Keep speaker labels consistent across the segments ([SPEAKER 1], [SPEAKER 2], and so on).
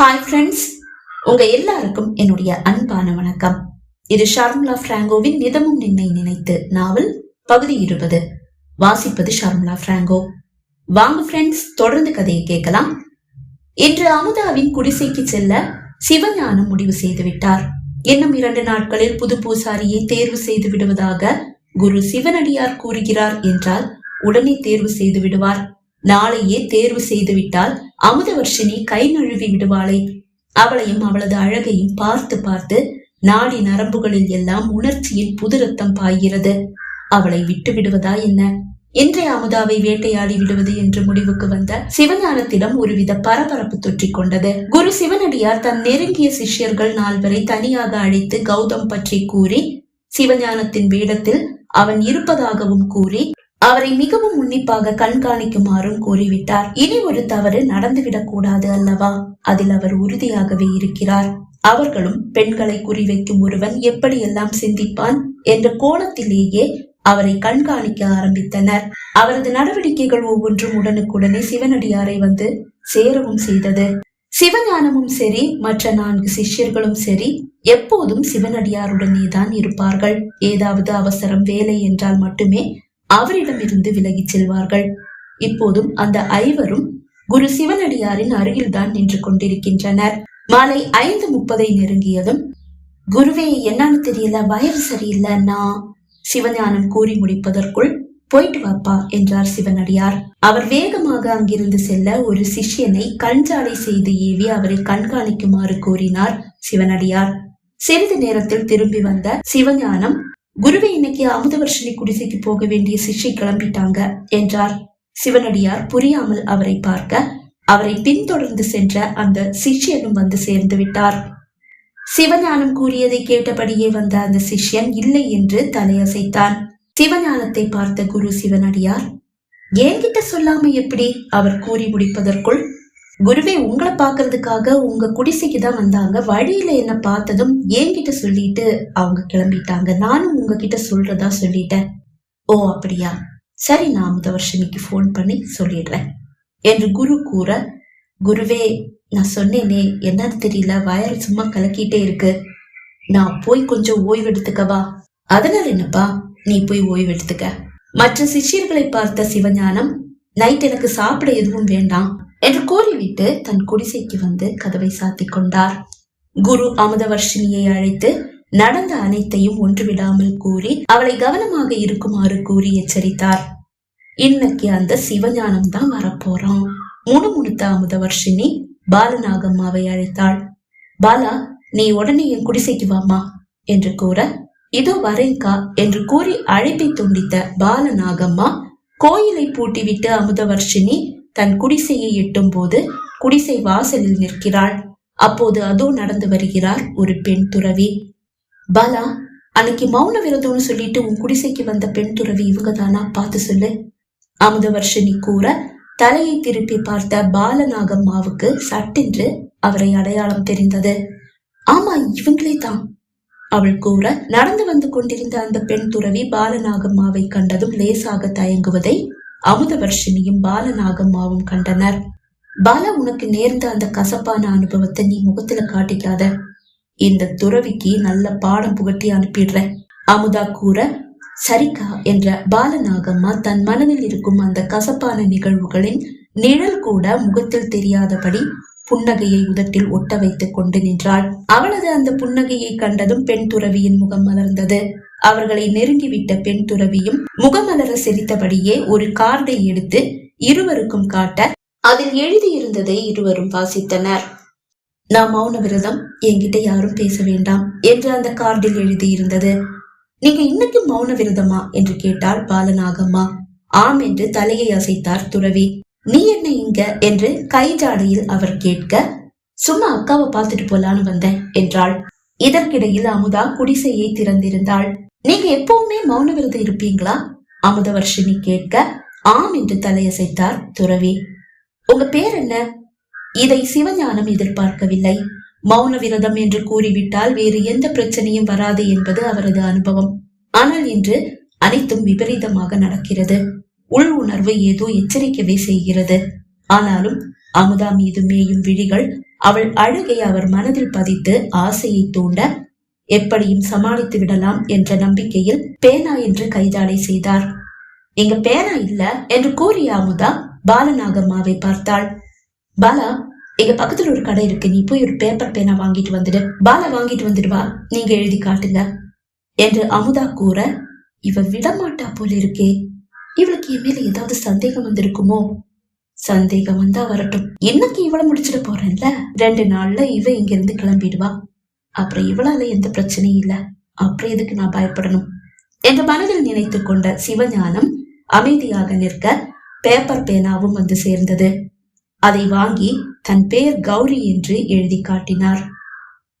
[SPEAKER 1] Hi friends உங்க எல்லாருக்கும் என்னுடைய அன்பான வணக்கம். இது ஷர்முலா பிராங்கோவின் நிதமும் நின்னை நினைத்து நாவல் பகுதி இருபது. வாசிப்பது ஷர்முலா பிராங்கோ. வாங்க ஃப்ரெண்ட்ஸ் தொடர்ந்து கதையை கேட்கலாம். இன்று அமுதாவின் குடிசைக்கு செல்ல சிவஞானம் முடிவு செய்து விட்டார். இன்னும் இரண்டு நாட்களில் புது பூசாரியை தேர்வு செய்து விடுவதாக குரு சிவனடியார் கூறுகிறார் என்றால் உடனே தேர்வு செய்து விடுவார். நாளையே தேர்வு செய்து விட்டால் அமுதவர்ஷினி கை நழுவி விடுவாளே. அவளையும் அவளது அழகையும் பார்த்து பார்த்து நாடி நரம்புகளில் எல்லாம் உணர்ச்சியில் புது ரத்தம் பாய்கிறது. அவளை விட்டு விடுவதா என்ன? இன்றைய அமுதாவை வேட்டையாடி விடுவது என்று முடிவுக்கு வந்த சிவஞானத்திடம் ஒருவித பரபரப்பு தொற்றிக் கொண்டது. குரு சிவனடியார் தன் நெருங்கிய சிஷ்யர்கள் நால்வரை தனியாக அழைத்து கௌதம் பற்றி கூறி சிவஞானத்தின் வேடத்தில் அவன் இருப்பதாகவும் கூறி அவரை மிகவும் உன்னிப்பாக கண்காணிக்குமாறும் கூறிவிட்டார். இனி ஒரு தவறு நடந்துவிடக் கூடாது அல்லவா? அதில் அவர் உறுதியாகவே இருக்கிறார். அவர்களும் பெண்களை குறிவைக்கும் ஒருவன் எப்படியெல்லாம் சிந்திப்பான்? என்ற கோணத்திலேயே அவரை கண்காணிக்க ஆரம்பித்தனர். அவரது நடவடிக்கைகள் ஒவ்வொன்றும் உடனுக்குடனே சிவனடியாரை வந்து சேரவும் செய்தது. சிவஞானமும் சரி மற்ற நான்கு சிஷ்யர்களும் சரி எப்போதும் சிவனடியாருடனே தான் இருப்பார்கள். ஏதாவது அவசரம் வேலை என்றால் மட்டுமே அவரிடமிருந்து விலகிச் செல்வார்கள். இப்போதும் அந்த ஐவரும் குரு சிவனடியாரின் அருகில்தான் நின்று கொண்டிருக்கின்றனர். மாலை ஐந்து முப்பதை நெருங்கியதும் குருவே என்னன்னு தெரியல வயது சரியில்லைன்னா சிவஞானம் கூறி முடிப்பதற்குள் போயிட்டு வாப்பா என்றார் சிவனடியார். அவர் வேகமாக அங்கிருந்து செல்ல ஒரு சிஷ்யனை கண்சாலை செய்து ஏவி அவரை கண்காணிக்குமாறு கூறினார் சிவனடியார். சிறிது நேரத்தில் திரும்பி வந்த சிவஞானம் குருவை இன்னைக்கு அமுதவர்ஷினி குடிசைக்கு போக வேண்டிய சிஷ்யை கிளம்பிட்டாங்க என்றார். சிவனடியார் புரியாமல் அவரை பார்க்க அவரை பின்தொடர்ந்து சென்ற அந்த சிஷ்யனும் வந்து சேர்ந்து விட்டார். சிவஞானம் கூறியதை கேட்டபடியே வந்த அந்த சிஷ்யன் இல்லை என்று தலையசைத்தான். சிவஞானத்தை பார்த்த குரு சிவனடியார் என்கிட்ட சொல்லாம எப்படி? அவர் கூறி முடிப்பதற்குள் குருவே உங்களை பார்க்கறதுக்காக உங்க குடிசைக்கு தான் வந்தாங்க. வழியில என்ன பார்த்ததும் என்கிட்ட சொல்லிட்டு அவங்க கிளம்பிட்டாங்க. நானும் உங்ககிட்ட சொல்றதா சொல்லிட்டேன். ஓ அப்படியா? சரி நான் அமுதவர்ஷினிக்கு ஃபோன் பண்ணி சொல்லிடுறேன். என்று குரு கூற குருவே நான் சொன்னேனே என்னன்னு தெரியல. வயறு சும்மா கலக்கிட்டே இருக்கு. நான் போய் கொஞ்சம் ஓய்வெடுத்துக்கவா அதனால என்னப்பா? நீ போய் ஓய்வெடுத்துக்க மற்ற சிஷ்யர்களை பார்த்த சிவஞானம் நைட் எனக்கு சாப்பிட எதுவும் வேண்டாம். என்று கூறிவிட்டு தன் குடிசைக்கு வந்து கதவை சாத்திக் கொண்டார். குரு அமுதவர்ஷினியை அழைத்து நடந்த அனைத்தையும் ஒன்றுவிடாமல் கூறி அவளை கவனமாக இருக்குமாறு கூறி எச்சரித்தார். இன்னைக்கு அந்த சிவஞானம் தான் வரப்போறோம். முணுமுணுத்த அமுதவர்ஷினி பாலநாகம்மாவை அழைத்தாள். பாலா நீ உடனே என் குடிசைக்கு வாமா என்று கூற இதோ வரேங்கா என்று கூறி அழைப்பை துண்டித்த பாலநாகம்மா கோயிலை பூட்டிவிட்டு அமுதவர்ஷினி தன் குடிசையை எட்டும் போது குடிசை வாசலில் நிற்கிறாள். அப்போது அதோ நடந்து வருகிறார் ஒரு பெண் துறவி. பாலா அன்னைக்கு மௌன விரதம்னு சொல்லிட்டு உன் குடிசைக்கு வந்த பெண் துறவி இவங்க தானா பார்த்து சொல்லு. அமுதவர்ஷினி கூற தலையை திருப்பி பார்த்த பாலநாகம்மாவுக்கு சட்டென்று அவரை அடையாளம் தெரிந்தது. ஆமா இவங்களே தான். அவள் கூற நடந்து வந்து கொண்டிருந்த அந்த பெண் துறவி பாலநாகம்மாவை கண்டதும் லேசாக தயங்குவதை அமுதவர்ஷினியும் பாலநாகம்மாவும் கண்டனர். பாலா உனக்கு நேர்ந்த அந்த கசப்பான அனுபவத்தை நீ முகத்துல காட்டிக்காத. இந்த துறவிக்கு நல்ல பாடம் புகட்டி அனுப்பிடுற அமுதா கூற சரிக்கா என்ற பாலநாகம்மா தன் மனதில் இருக்கும் அந்த கசப்பான நிகழ்வுகளின் நிழல் கூட முகத்தில் தெரியாதபடி புன்னகையை உதட்டில் ஒட்ட வைத்துக் கொண்டு நின்றாள். அவளது அந்த புன்னகையை கண்டதும் பெண் துறவியின் முகம் மலர்ந்தது. அவர்களை நெருங்கிவிட்ட பெண் துறவியும் முகமலர சிரித்தபடியே ஒரு கார்டை எடுத்து இருவருக்கும் காட்ட அதில் எழுதியிருந்ததை இருவரும் வாசித்தனர். நான் மௌன விரதம் என்கிட்ட யாரும் பேச வேண்டாம் என்று அந்த கார்டில் எழுதியிருந்தது. நீங்க இன்னைக்கு மௌன விரதமா? என்று கேட்டாள் பாலநாகம்மா. ஆம் என்று தலையை அசைத்தார் துறவி. நீ என்ன இங்க? என்று கை ஜாடையில் அவர் கேட்க சும்மா அக்காவை பார்த்துட்டு போலான்னு வந்தேன் என்றாள். இதற்கிடையில் அமுதா குடிசையை திறந்திருந்தாள். நீங்க எப்பவுமே மௌன விரதம் இருப்பீங்களா? அமுதவர்ஷினி கேட்க ஆம் என்று தலையசைத்தார் துறவி. உங்க பேர் என்ன? இதை சிவஞானம் எதிர்பார்க்கவில்லை. மௌன விரதம் என்று கூறிவிட்டால் வேறு எந்த பிரச்சனையும் வராது என்பது அவரது அனுபவம். ஆனால் இன்று அனைத்தும் விபரீதமாக நடக்கிறது. உள் உணர்வு ஏதோ எச்சரிக்கவே செய்கிறது. ஆனாலும் அமுதா மீது மேயும் விழிகள் அவள் அழகை அவர் மனதில் பதித்து ஆசையை தூண்ட எப்படியும் சமாளித்து விடலாம் என்ற நம்பிக்கையில் பேனா என்று கைதாடை செய்தார். எங்க பேனா இல்ல என்று கூறிய அமுதா பாலநாகம்மாவை பார்த்தாள். பாலா எங்க பக்கத்துல ஒரு கடை இருக்கு. நீ போய் ஒரு பேப்பர் பேனா வாங்கிட்டு வந்துடு. பாலா வாங்கிட்டு வந்துடுவா. நீங்க எழுதி காட்டுங்க என்று அமுதா கூற இவ விடமாட்டா போல இருக்கே. இவளுக்கு என் மேல ஏதாவது சந்தேகம் வந்திருக்குமோ? சந்தேகம் வந்தா வரட்டும். இன்னைக்கு இவளை முடிச்சிட போறேன்ல? ரெண்டு நாள்ல இவ இங்க இருந்து கிளம்பிடுவா. அப்புறம் இவளால எந்த பிரச்சனையும் இல்லை. அப்புறம் எதுக்கு நான் பயப்படணும்? என்ற மனதில் நினைத்துக் கொண்ட சிவஞானம் அமைதியாக நிற்க பேப்பர் பேனாவும் வந்து சேர்ந்தது. அதை வாங்கி தன் பெயர் கௌரி என்று எழுதி காட்டினார்.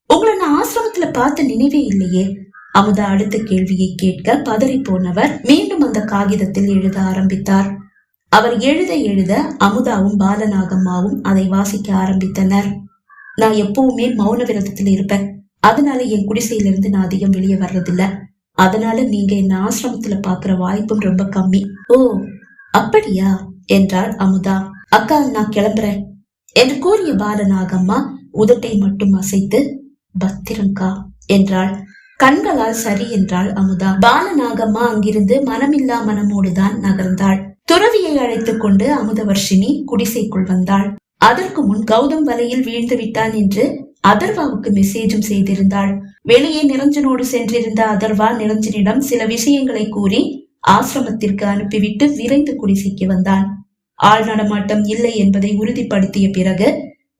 [SPEAKER 1] உங்களை நான் ஆசிரமத்துல பார்த்த நினைவே இல்லையே. அமுதா அடுத்த கேள்வியை கேட்க பதறி போனவர் மீண்டும் அந்த காகிதத்தில் எழுத ஆரம்பித்தார். அவர் எழுத எழுத அமுதாவும் பாலநாகம்மாவும் அதை வாசிக்க ஆரம்பித்தனர். நான் எப்பவுமே மௌன விரதத்தில் இருப்பேன். அதனால என் குடிசையிலிருந்து நான் அதிகம் வெளியே வர்றதில்ல. அதனால நீங்க என்ன ஆசிரமத்துல பாக்குற வாய்ப்பும் ரொம்ப கம்மி. ஓ அப்படியா? என்றாள் அமுதா. அக்கா நான் கிளம்புறேன். என்று கூறிய பாலநாகம்மா உதட்டை மட்டும் அசைத்து பத்திரங்கா என்றாள். கண்களால் சரி என்றாள் அமுதா. பாலநாகம்மா அங்கிருந்து மனமில்லா மனமோடுதான் நகர்ந்தாள். துறவியை அழைத்துக் கொண்டு அமுதவர்ஷினி குடிசைக்குள் வந்தாள். அதற்கு முன் கௌதம் வலையில் வீழ்ந்து விட்டான் என்று அதர்வாவுக்கு மெசேஜும் செய்திருந்தாள். வெளியே நிரஞ்சனோடு சென்றிருந்த அதர்வா நிரஞ்சனிடம் சில விஷயங்களை கூறி ஆசிரமத்திற்கு அனுப்பிவிட்டு விரைந்து குடிசைக்கு வந்தான். ஆள் நடமாட்டம் இல்லை என்பதை உறுதிப்படுத்திய பிறகு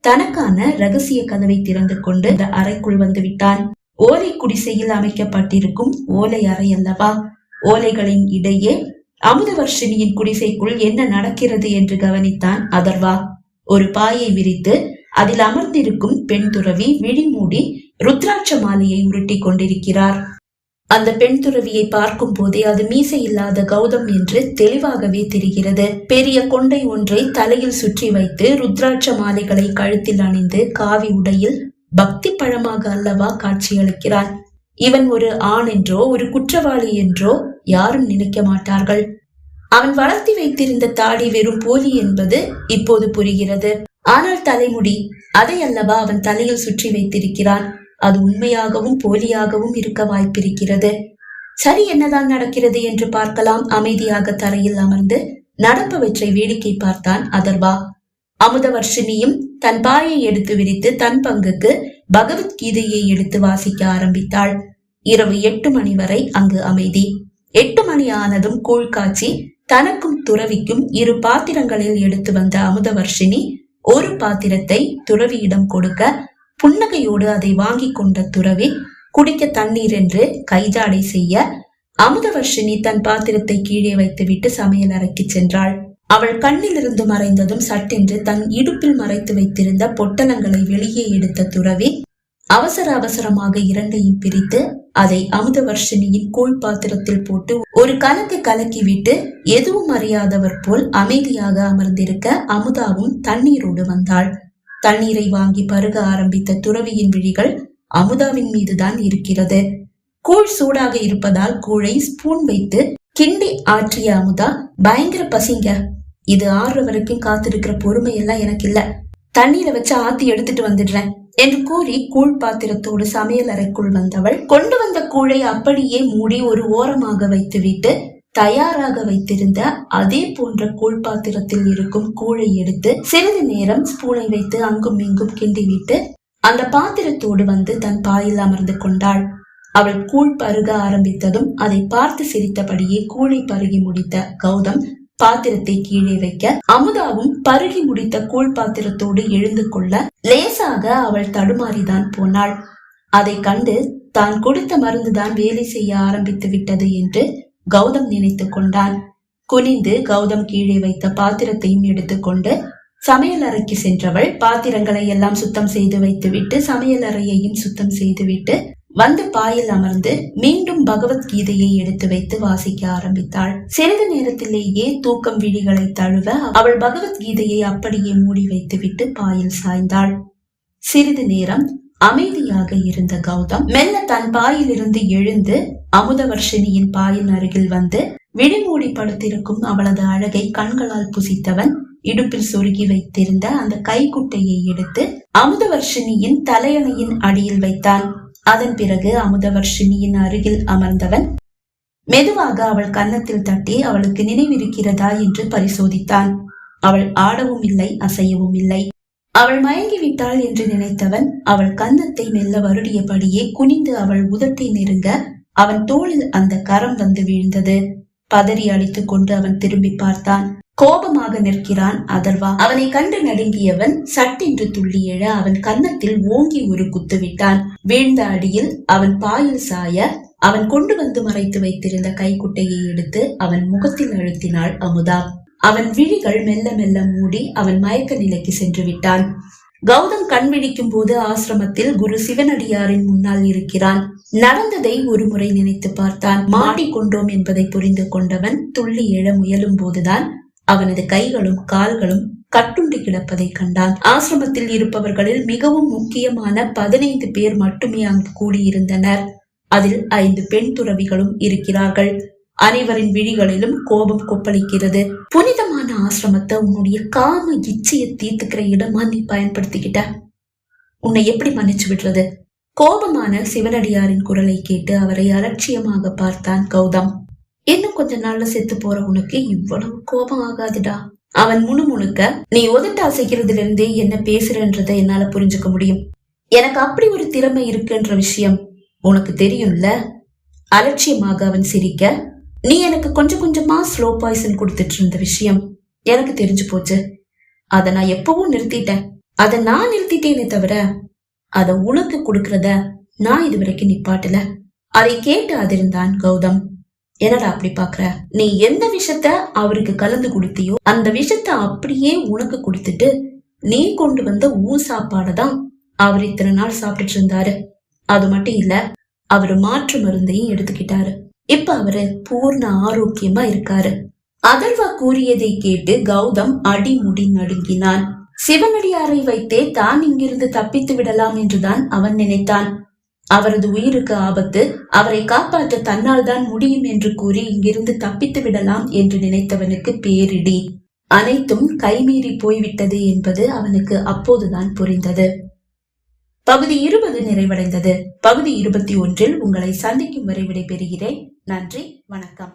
[SPEAKER 1] தனக்கான ரகசிய கதவை திறந்து கொண்டு அந்த அறைக்குள் வந்து விட்டான். ஓலை குடிசையில் அமைக்கப்பட்டிருக்கும் ஓலை அறை அல்லவா? ஓலைகளின் இடையே அமுதவர்ஷினியின் குடிசைக்குள் என்ன நடக்கிறது என்று கவனித்தான் அதர்வா. ஒரு பாயை விரித்து அதில் அமர்ந்திருக்கும் பெண் துறவி விழிமூடி ருத்ராட்ச மாலையை உருட்டி கொண்டிருக்கிறார். அந்த பெண் துறவியை பார்க்கும் போதே அது மீசை இல்லாத கௌதம் என்று தெளிவாகவே தெரிகிறது. பெரிய கொண்டை ஒன்றை தலையில் சுற்றி வைத்து ருத்ராட்ச மாலைகளை கழுத்தில் அணிந்து காவி உடையில் பக்தி பழமாக அல்லவா காட்சியளிக்கிறான் இவன் ஒரு ஆண் என்றோ ஒரு குற்றவாளி என்றோ யாரும் நினைக்க மாட்டார்கள். அவன் வளர்த்தி வைத்திருந்த தாடி வெறும் போலி என்பது இப்போது புரிகிறது. ஆனால் தலைமுடி அதை அல்லவா அவன் தலையில் சுற்றி வைத்திருக்கிறான்? அது உண்மையாகவும் போலியாகவும் இருக்க வாய்ப்பிருக்கிறது. சரி என்னதான் நடக்கிறது என்று பார்க்கலாம். அமைதியாக தரையில் அமர்ந்து நடப்பவற்றை வேடிக்கை பார்த்தான் அதர்வா. அமுதவர்ஷினியும் தன் பாயை எடுத்து விரித்து தன் பங்குக்கு பகவத்கீதையை எடுத்து வாசிக்க ஆரம்பித்தாள். இரவு எட்டு மணி வரை அங்கு அமைதி. எட்டு மணி ஆனதும் கூழ் காய்ச்சி தனக்கும் துறவிக்கும் இரு பாத்திரங்களில் எடுத்து வந்த அமுதவர்ஷினி ஒரு பாத்திரத்தை துறவியிடம் கொடுக்க புன்னகையோடு அதை வாங்கி கொண்ட துறவி குடிக்க தண்ணீர் என்று கைஜாடை செய்ய அமுதவர்ஷினி தன் பாத்திரத்தை கீழே வைத்துவிட்டு சமையல் அறைக்கு சென்றாள். அவள் கண்ணிலிருந்து மறைந்ததும் சட்டென்று தன் இடுப்பில் மறைத்து வைத்திருந்த பொட்டலங்களை வெளியே எடுத்த துறவி அவசர அவசரமாக இரண்டையும் பிரித்து அதை அமுதவர்ஷினியின் கூழ் பாத்திரத்தில் போட்டு ஒரு கலக்கு கலக்கிவிட்டு எதுவும் அறியாதவர் போல் அமைதியாக அமர்ந்திருக்க அமுதாவும் தண்ணீரோடு வந்தாள். தண்ணீரை வாங்கி பருக ஆரம்பித்த துறவியின் விழிகள் அமுதாவின் மீதுதான் இருக்கிறது. கூழ் சூடாக இருப்பதால் கூழை ஸ்பூன் வைத்து கிண்டி ஆற்றிய அமுதா பயங்கர பசிங்க. இது ஆறுற வரைக்கும் காத்திருக்கிற பொறுமை எல்லாம் எனக்கு இல்ல தண்ணீரை வச்சு ஆத்தி எடுத்துட்டு வந்துடுறேன். என்று கூறி கூழ் பாத்திரத்தோடு சமையல் அறைக்குள் வந்தவள் கொண்டு வந்த கூழை அப்படியே மூடி ஒரு ஓரமாக வைத்துவிட்டு தயாராக வைத்திருந்த அதே போன்ற கூழ் பாத்திரத்தில் இருக்கும் கூழை எடுத்து சிறிது நேரம் ஸ்பூனை வைத்து அங்கும் இங்கும் கிண்டிவிட்டு அந்த பாத்திரத்தோடு வந்து தன் பாயில் அமர்ந்து கொண்டாள். அவள் கூழ் பருக ஆரம்பித்ததும் அதை பார்த்து சிரித்தபடியே கூழை பருகி முடித்த கௌதம் பாத்திரத்தை கீழே வைக்க அமுதாவும் பருகி முடித்த கூழ் பாத்திரத்தோடு எழுந்து கொள்ள லேசாக அவள் தடுமாறிதான் போனாள். அதை கண்டு தான் கொடுத்த மருந்துதான் வேலை செய்ய ஆரம்பித்து விட்டது என்று கௌதம் நினைத்து கொண்டான். குனிந்து கௌதம் கீழே வைத்த பாத்திரத்தையும் எடுத்துக்கொண்டு சமையல் அறைக்கு சென்றவள் பாத்திரங்களை எல்லாம் சுத்தம் செய்து வைத்துவிட்டு சமையல் அறையையும் சுத்தம் செய்துவிட்டு வந்து பாயில் அமர்ந்து மீண்டும் பகவத்கீதையை எடுத்து வைத்து வாசிக்க ஆரம்பித்தாள். சிறிது நேரத்திலேயே தூக்கம் விழிகளை தழுவ அவள் பகவத்கீதையை அப்படியே மூடி வைத்துவிட்டு பாயில் சாய்ந்தாள். சிறிது நேரம் அமைதியாக இருந்த கௌதம் மெல்ல தன் பாயிலிருந்து எழுந்து அமுதவர்ஷினியின் பாயின் அருகில் வந்து விழிமூடி படுத்திருக்கும் அவளது அழகை கண்களால் புசித்தவன் இடுப்பில் சொருகி வைத்திருந்த அந்த கைக்குட்டையை எடுத்து அமுதவர்ஷினியின் தலையணையின் அடியில் வைத்தான். அதன் பிறகு அமுதவர்ஷினியின் அருகில் அமர்ந்தவன் மெதுவாக அவள் கன்னத்தில் தட்டி அவளுக்கு நினைவிருக்கிறதா என்று பரிசோதித்தான். அவள் ஆடவும் இல்லை அசையவும் இல்லை. அவள் மயங்கிவிட்டாள் என்று நினைத்தவன் அவள் கன்னத்தை மெல்ல வருடியபடியே குனிந்து அவள் உதட்டை நெருங்க அவன் தோளில் அந்த கரம் வந்து வீழ்ந்தது. பதறி அடித்துக் கொண்டு அவன் திரும்பி பார்த்தான். கோபமாக நிற்கிறான் அதர்வா. அவனை கண்டு நடுங்கியவன் சட்டென்று துள்ளி எழ அவன் கன்னத்தில் ஓங்கி ஒரு குத்து விட்டான் வீழ்ந்த அடியில் அவன் பாயில் சாய அவன் கொண்டு வந்து மறைத்து வைத்திருந்த கைக்குட்டையை எடுத்து அவன் முகத்தில் அழுத்தினாள் அமுதா. அவன் விழிகள் மெல்ல மெல்ல மூடி அவன் மயக்க நிலைக்கு சென்று விட்டான். கௌதம் கண் விழிக்கும் போது ஆசிரமத்தில் குரு சிவனடியாரின் முன்னால் இருக்கிறான். நடந்ததை ஒரு முறை நினைத்து பார்த்தான். மாட்டிக்கொண்டோம் என்பதை புரிந்து கொண்டவன் துள்ளி எழ முயலும் போதுதான் அவனது கைகளும் கால்களும் கட்டுண்டு கிடப்பதை கண்டான். ஆசிரமத்தில் இருப்பவர்களில் மிகவும் முக்கியமான பதினைந்து பேர் மட்டுமே அங்கு கூடியிருந்தனர். அதில் ஐந்து பெண் துறவிகளும் இருக்கிறார்கள். அனைவரின் விழிகளிலும் கோபம் கொப்பளிக்கிறது. புனிதமான ஆசிரமத்தை உன்னுடைய காம இச்சையை தீர்த்துக்கிற இடமா நீ பயன்படுத்திக்கிட்ட. உன்னை எப்படி மன்னிச்சு விடுறது? கோபமான சிவனடியாரின் குரலை கேட்டு அவரை அலட்சியமாக பார்த்தான் கௌதம். இன்னும் கொஞ்ச நாள்ல செத்து போற உனக்கு இவ்வளவு கோபம் ஆகாதுடா. அவன் முணுமுணுக்க நீ உதட்ட அசைக்கிறதுல இருந்தே என்ன பேசுறன்றதை என்னால புரிஞ்சுக்க முடியும். எனக்கு அப்படி ஒரு திறமை இருக்குன்ற விஷயம் உனக்கு தெரியும்ல? அலட்சியமாக அவன் சிரிக்க நீ எனக்கு கொஞ்சம் கொஞ்சமா ஸ்லோ பாய்சன் கொடுத்துட்டு இருந்த விஷயம் எனக்கு தெரிஞ்சு போச்சு. அதை நான் எப்பவும் நிறுத்திட்டேன். அதை நான் நிறுத்திட்டேனே தவிர அதை உனக்கு கொடுக்கறத நான் இது வரைக்கும் நிப்பாட்டல. அதை கேட்டு அதிர்ந்தான் கௌதம். என்னடா அப்படி பாக்குற? நீ எந்த விஷத்த அவருக்கு கலந்து கொடுத்தியோ அந்த விஷயத்த அப்படியே உனக்கு கொடுத்துட்டு நீ கொண்டு வந்த ஊ சாப்பாடதான் அவர் இத்தனை நாள் சாப்பிட்டுட்டு இருந்தாரு. அது மட்டும் இல்ல அவரு மாற்று மருந்தையும் எடுத்துக்கிட்டாரு. இப்ப அவரு பூர்ண ஆரோக்கியமா இருக்காரு. அதர்வா கூறியதை கேட்டு கௌதம் அடிமுடி நடுங்கினான். சிவனடியாரை வைத்தே தான் இங்கிருந்து தப்பித்து விடலாம் என்றுதான் அவன் நினைத்தான். அவரது உயிருக்கு ஆபத்து. அவரை காப்பாற்ற தன்னால் தான் முடியும் என்று கூறி இங்கிருந்து தப்பித்து விடலாம் என்று நினைத்தவனுக்கு பேரிடி. அனைத்தும் கைமீறி போய்விட்டது என்பது அவனுக்கு அப்போதுதான் புரிந்தது. பகுதி இருபது நிறைவடைந்தது. பகுதி இருபத்தி ஒன்றில் உங்களை சந்திக்கும் வரை விடைபெறுகிறேன். நன்றி வணக்கம்.